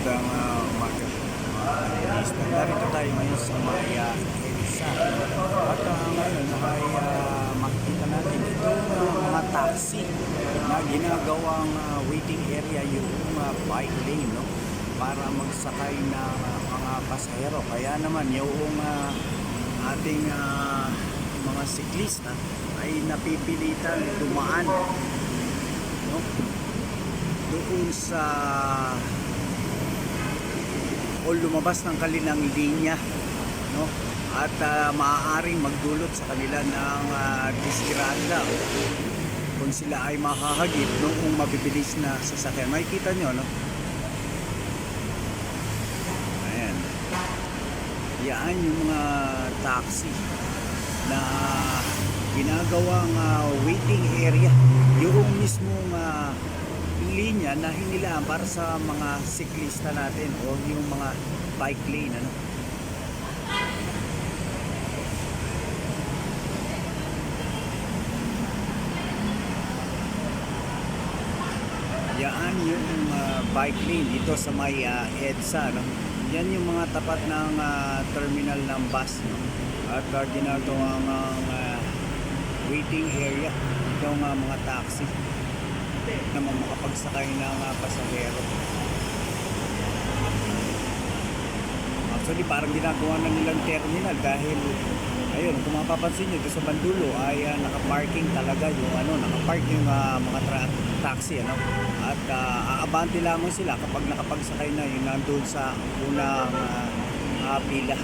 Magandang uh, umaga. Mga kaibigan. Narito tayo ngayon sa Maya Elsa. At uh, ngayon ay uh, makikita natin itong uh, mga taxi na ginagawang uh, waiting area yung uh, bike lane no? para magsakay ng uh, mga pasahero. Kaya naman yung uh, ating uh, mga siklista ay napipilitan dumaan no? doon sa o lumabas ng kanilang linya no? At ah, maaaring magdulot sa kanila ng uh, disgrasya kung sila ay makahagip noong mabibilis na sasakyan. Makikita nyo no? Ayan. Yan yung mga taxi na ginagawang ah, waiting area. Yung mismong ah, linya na hinilaan para sa mga siklista natin o yung mga bike lane ano Yan yung ah, bike lane dito sa may ah, EDSA no? Yan yung mga tapat ng ah, terminal ng bus no? At uh, ginagawa ng ah, waiting area itong ah, mga taxi na makapagsakay ng uh, pasahero. Actually, parang ginagawa na nilang terminal dahil ayun, kung mapapansin nyo, sa Bandulo ay uh, nakaparking talaga yung ano, nakapark yung ah, mga tra- taxi ano. At uh, aabante lamang sila kapag nakapagsakay na yung nandun sa unang ah, ah, pila.